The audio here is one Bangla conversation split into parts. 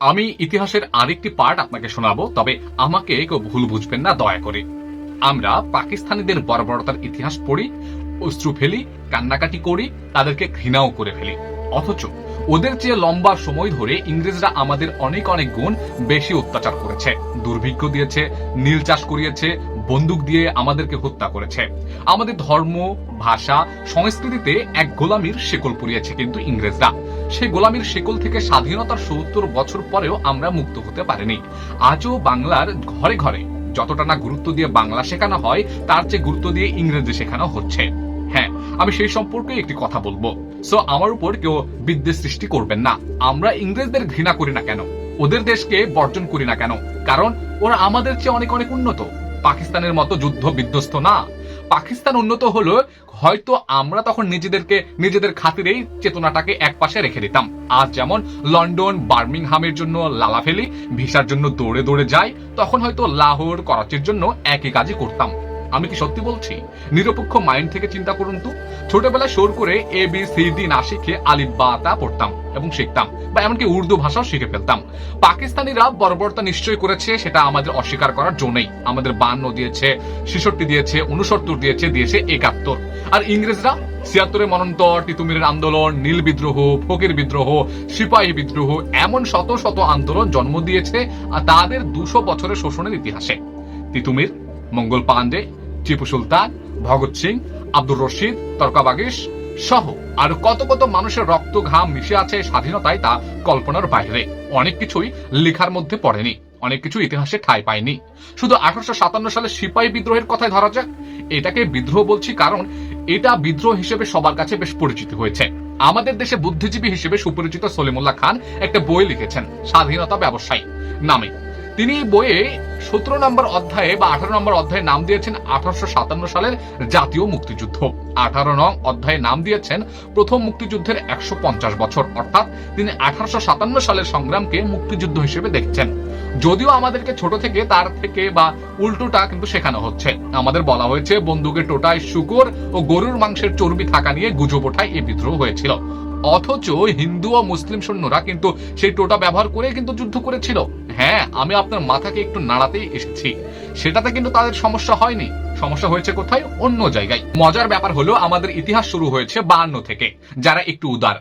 আমি ইতিহাসের আরেকটি পার্ট আপনাকে শোনাবো, তবে আমাকে কেউ ভুল বুঝবেন না, দয়া করে। আমরা পাকিস্তানিদের বর্বরতার ইতিহাস পড়ি, অশ্রু ফেলি, কান্নাকাটি করি, তাদেরকে ঘৃণাও করে ফেলি। অথচ ওদের চেয়ে লম্বা সময় ধরে ইংরেজরা আমাদের অনেক অনেক গুণ বেশি অত্যাচার করেছে। দুর্ভিক্ষ দিয়েছে, নীল চাষ করিয়েছে বন্দুক দিয়ে আমাদেরকে হত্যা করেছে। আমাদের ধর্ম, ভাষা, সংস্কৃতিতে এক গোলামির শেকল পুড়িয়েছে কিন্তু ইংরেজরা। সেই গোলামির শেকল থেকে স্বাধীনতার সত্তর বছর পরেও আমরা মুক্ত হতে পারিনি। আজও বাংলার ঘরে ঘরে যতটা না গুরুত্ব দিয়ে বাংলা শেখানো হয়, তার চেয়ে গুরুত্ব দিয়ে ইংরেজি শেখানো হচ্ছে। হ্যাঁ আমি সেই সম্পর্কে একটি কথা বলব। সো আমার উপর কেউ বিদ্বেষ সৃষ্টি করবেন না। আমরা ইংরেজদের ঘৃণা করি না কেন? ওদের দেশকে বর্জন করি না কেন? কারণ ওরা আমাদের চেয়ে অনেক অনেক উন্নত। পাকিস্তানের মতো যুদ্ধ বিধ্বস্ত না। পাকিস্তান উন্নত হলো, হয়তো আমরা তখন নিজেদেরকে, নিজেদের খাতিরেই চেতনাটাকে এক পাশে রেখে দিতাম। আজ যেমন লন্ডন, বার্মিংহামের জন্য লালাফেলি, ভিসার জন্য দৌড়ে দৌড়ে যাই তখন হয়তো লাহোর, করাচির জন্য একই কাজই করতাম। আমি কি সত্যি বলছি? নিরপেক্ষ মাইন্ড থেকে চিন্তা করুন তো। ছোটবেলায় সোর করে এ বি সি ডি না শিখে আলিফ বা তা পড়তাম এবং শিখতাম বা এমনকি উর্দু ভাষাও শিখে ফেলতাম। পাকিস্তানিরা বর্বরতা নিশ্চয় করেছে, সেটা আমাদের অস্বীকার করার জন্যই আমাদের বান্ন দিয়েছে, ছেষট্টি দিয়েছে উনসত্তর দিয়েছে দিয়েছে একাত্তর। আর ইংরেজরা ছিয়াত্তরের মনন্তর, তিতুমিরের আন্দোলন, নীল বিদ্রোহ, ফকির বিদ্রোহ, সিপাহী বিদ্রোহ, এমন শত শত আন্দোলন জন্ম দিয়েছে আর তাদের দুশো বছরের শোষণের ইতিহাসে। তিতুমির মঙ্গল পান্ডে টিপু সুলতান, ভগৎ সিং, আব্দুর রশিদ তর্কাবাগিস সহ আর কত কত মানুষের রক্ত ঘাম মিশে আছে স্বাধীনতায় তা কল্পনার বাইরে। অনেক কিছুই লেখার মধ্যে পড়েনি, অনেক কিছু ইতিহাসে ঠাঁই পায়নি। শুধু আঠারোশো সাতান্ন সালে সিপাহী বিদ্রোহের কথাই ধরা যাক, এটাকে বিদ্রোহ বলছি কারণ এটা বিদ্রোহ হিসেবে সবার কাছে বেশ পরিচিত হয়েছে। আমাদের দেশে বুদ্ধিজীবী হিসেবে সুপরিচিত সলিমুল্লাহ খান একটা বই লিখেছেন, স্বাধীনতা ব্যবসায়ী নামে। তিনি এই বইয়ে সতেরো নম্বর অধ্যায়ে বা আঠারো নম্বর অধ্যায়ে নাম দিয়েছেন আঠারোশো সাতান্ন সালের জাতীয় মুক্তিযুদ্ধ। আঠারো নং অধ্যায়ে নাম দিয়েছেন প্রথম মুক্তিযুদ্ধের একশো পঞ্চাশ বছর, অর্থাৎ তিনি আঠারোশো সাতান্ন সালের সংগ্রামকে মুক্তিযুদ্ধ হিসেবে দেখছেন। যদিও আমাদেরকে ছোট থেকে তার থেকে বা উল্টোটা কিন্তু শেখানো হচ্ছে। আমাদের বলা হয়েছে, বন্দুকের টোটায় শুকর ও গরুর মাংসের চর্বি থাকা নিয়ে গুজব ওঠায় এই বিদ্রোহ হয়েছিল। অথচ হিন্দু ও মুসলিম সৈন্যরা কিন্তু সেই টোটা ব্যবহার করে কিন্তু যুদ্ধ করেছিল। হ্যাঁ আমি আপনার মাথাকে একটু নাড়াতেই এসেছি। সেটাতে কিন্তু তাদের সমস্যা হয়নি। সমস্যা হয়েছে কোথায়? অন্য জায়গায়। মজার ব্যাপার হলো, আমাদের ইতিহাস শুরু হয়েছে বায়ান্ন থেকে, যারা একটু উদার।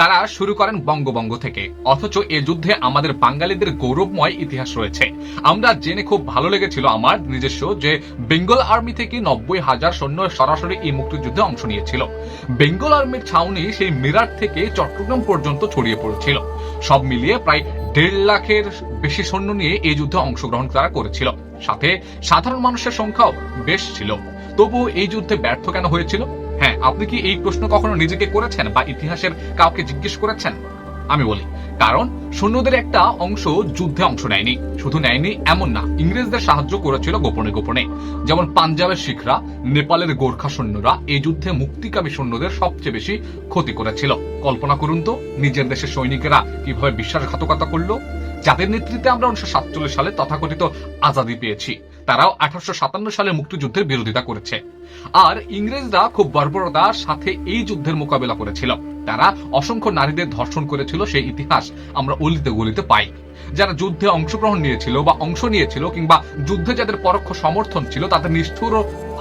তারা শুরু করেন বঙ্গবঙ্গ থেকে। অথচ এ যুদ্ধে আমাদের বাঙালিদের গৌরবময় ইতিহাস রয়েছে। আমরা জেনে খুব ভালো লেগেছিল আমার নিজস্ব যে বেঙ্গল আর্মি থেকে নব্বই হাজার সৈন্য সরাসরি এই মুক্তিযুদ্ধে অংশ নিয়েছিল। বেঙ্গল আর্মির ছাউনি সেই মিরাট থেকে চট্টগ্রাম পর্যন্ত ছড়িয়ে পড়েছিল। সব মিলিয়ে প্রায় দেড় লাখের বেশি সৈন্য নিয়ে এই যুদ্ধে অংশগ্রহণ তারা করেছিল। সাথে সাধারণ মানুষের সংখ্যাও বেশ ছিল। তবুও এই যুদ্ধে ব্যর্থ কেন হয়েছিল? হ্যাঁ আপনি কি এই প্রশ্ন কখনো নিজেকে করেছেন বা ইতিহাসের কাউকে জিজ্ঞেস করেছেন? আমি বলি, কারণ সৈন্যদের একটা অংশ যুদ্ধে অংশ নেয়নি, শুধু নেয়নি এমন না, ইংরেজদের সাহায্য করেছিল গোপনে গোপনে। যেমন পাঞ্জাবের শিখরা, নেপালের গোর্খা সৈন্যরা এই যুদ্ধে মুক্তিকামী সৈন্যদের সবচেয়ে বেশি ক্ষতি করেছিল। কল্পনা করুন তো, নিজের দেশের সৈনিকেরা কীভাবে বিশ্বাসঘাতকতা করল? যাদের নেতৃত্বে আমরা উনিশশো সাতচল্লিশ সালে তথাকথিত আজাদি পেয়েছি। তারাও আঠারোশো সাতান্ন সালে মুক্তিযুদ্ধের বিরোধিতা করেছে। আর ইংরেজরা খুব বর্বরতার সাথে এই যুদ্ধের মোকাবেলা করেছিল। তারা অসংখ্য নারীদের ধর্ষণ করেছিল সেই ইতিহাস আমরা অলিতে গলিতে পাই। যারা যুদ্ধে অংশগ্রহণ নিয়েছিল বা অংশ নিয়েছিল কিংবা যুদ্ধে যাদের পরোক্ষ সমর্থন ছিল, তাদের নিষ্ঠুর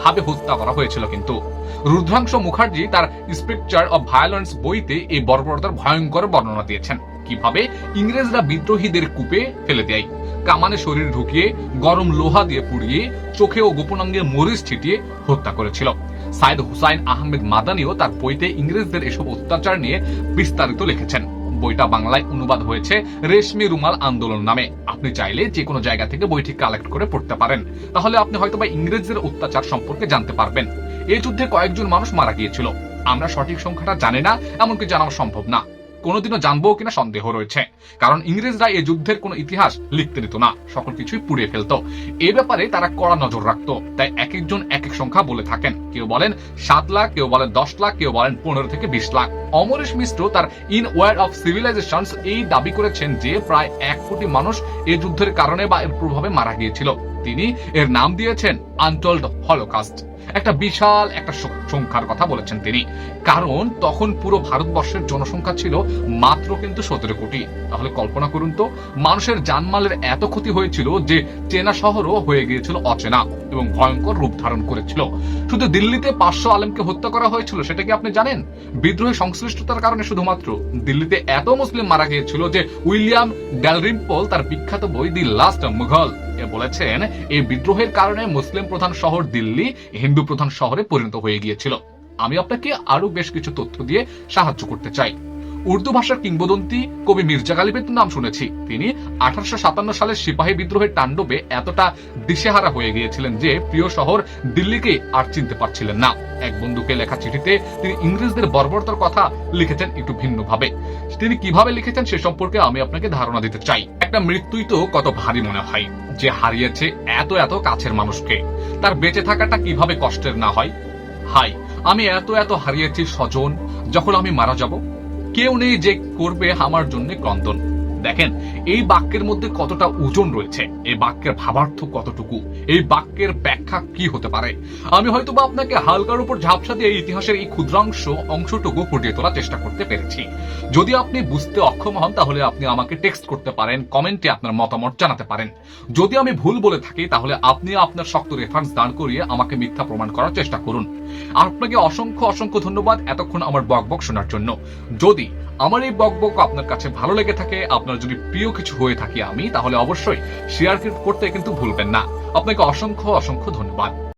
ভাবে হত্যা করা হয়েছিল কিন্তু। রুদ্রাংশ মুখার্জি তার স্পিকচার অব ভায়োলেন্স বইতে এই বর্বরতার ভয়ঙ্কর বর্ণনা দিয়েছেন। কীভাবে ইংরেজরা বিদ্রোহীদের কূপে ফেলে দেয়? কামানে শরীর ঢুকিয়ে, গরম লোহা দিয়ে পুড়িয়ে, চোখে ও গোপনাঙ্গে মরিচ ছিটিয়ে হত্যা করেছিল। সাইদ হুসাইন আহমেদ মাদানিও তার বইতে ইংরেজদের এসব অত্যাচার নিয়ে বিস্তারিত লিখেছেন। বইটা বাংলায় অনুবাদ হয়েছে রেশমি রুমাল আন্দোলন নামে। আপনি চাইলে যে কোনো জায়গা থেকে বইটি কালেক্ট করে পড়তে পারেন। তাহলে আপনি হয়তো বা ইংরেজদের অত্যাচার সম্পর্কে জানতে পারবেন। এই যুদ্ধে কয়েকজন মানুষ মারা গিয়েছিল। আমরা সঠিক সংখ্যাটা জানি না, এমনকি জানাও সম্ভব না। কোনোদিনও জানব কিনা সন্দেহ রয়েছে। কারণ ইংরেজরা এই যুদ্ধের কোনো ইতিহাস লিখতে দিত না। সকল কিছুই পুড়িয়ে ফেলতো। এ ব্যাপারে তারা কড়া নজর রাখতো। তাই এক একজন এক এক সংখ্যা বলে থাকেন। কেউ বলেন সাত লাখ, কেউ বলেন দশ লাখ, কেউ বলেন পনেরো থেকে বিশ লাখ। অমরেশ মিশ্র তার ইন ওয়ার্ড অফ সিভিলাইজেশন এই দাবি করেছেন যে প্রায় এক কোটি মানুষ এই যুদ্ধের কারণে বা এর প্রভাবে মারা গিয়েছিল। তিনি এর নাম দিয়েছেন আনটোল্ড হলোকাস্ট। একটা বিশাল একটা সংখ্যার কথা বলেছেন তিনি। কারণ তখন পুরো ভারতবর্ষের জনসংখ্যা ছিল মাত্র কিন্তু সতেরো কোটি। তাহলে কল্পনা করুন তো, মানুষের জানমালের এত ক্ষতি হয়েছিল যে চেনা শহরও হয়ে গিয়েছিল অচেনা এবং ভয়ঙ্কর রূপ ধারণ করেছিল। শুধু দিল্লিতে পাঁচশো আলেমকে হত্যা করা হয়েছিল, সেটা কি আপনি জানেন? বিদ্রোহী সংশ্লিষ্টতার কারণে শুধুমাত্র। দিল্লিতে এত মুসলিম মারা গিয়েছিল যে উইলিয়াম ড্যালরিম্পল তার বিখ্যাত বই দি লাস্ট মুঘল। বলেছেন এই বিদ্রোহের কারণে মুসলিম প্রধান শহর দিল্লি হিন্দু প্রধান শহরে পরিণত হয়ে গিয়েছিল। আমি আপনাকে আরও বেশ কিছু তথ্য দিয়ে সাহায্য করতে চাই। উর্দু ভাষার কিংবদন্তি কবি মির্জা গালিবের নাম শুনেছি। তিনি আঠারোশো সাতান্ন সালের সিপাহী বিদ্রোহের তাণ্ডবে এতটা দিশেহারা হয়ে গিয়েছিলেন যে প্রিয় শহর দিল্লিকে আর চিনতে পারছিলেন না। এক বন্ধুকে লেখা চিঠিতে তিনি ইংরেজদের বর্বরতার কথা লিখেছেন একটু ভিন্নভাবে। তিনি কীভাবে লিখেছেন সে সম্পর্কে আমি আপনাকে ধারণা দিতে চাই। একটা মৃত্যুই তো কত ভারী মনে হয়, যে হারিয়েছে এত এত কাছের মানুষকে। তার বেঁচে থাকাটা কীভাবে কষ্টের না হয়? হাই, আমি এত এত হারিয়েছি স্বজন, যখন আমি মারা যাব। কেউ নেই যে করবে আমার জন্য ক্রন্দন। দেখেন, এই বাক্যের মধ্যে কতটা ওজন রয়েছে, এই বাক্যের ভাবার্থ কতটুকু, এই বাক্যের ব্যাখ্যা কি হতে পারে? আমি হয়তো বা আপনাকে হালকার উপর ঝাপসা দিয়ে ইতিহাসের এই ক্ষুদ্রাংশ অংশটুকু ফুটিয়ে তোলার চেষ্টা করতে পেরেছি। যদি আপনি বুঝতে অক্ষম হন, তাহলে আপনি আমাকে টেক্সট করতে পারেন, কমেন্টে আপনার মতামত জানাতে পারেন। যদি আমি ভুল বলে থাকি, তাহলে আপনি আপনার শক্ত রেফারেন্স দান করিয়ে আমাকে মিথ্যা প্রমাণ করার চেষ্টা করুন। আপনাকে অসংখ্য অসংখ্য ধন্যবাদ এতক্ষণ আমার বকবক শোনার জন্য। যদি আমার এই বকবক আপনার কাছে ভালো লেগে থাকে আপনার যদি প্রিয় কিছু হয়ে থাকি আমি, তাহলে অবশ্যই শেয়ার করতে কিন্তু ভুলবেন না। আপনাকে অসংখ্য অসংখ্য ধন্যবাদ।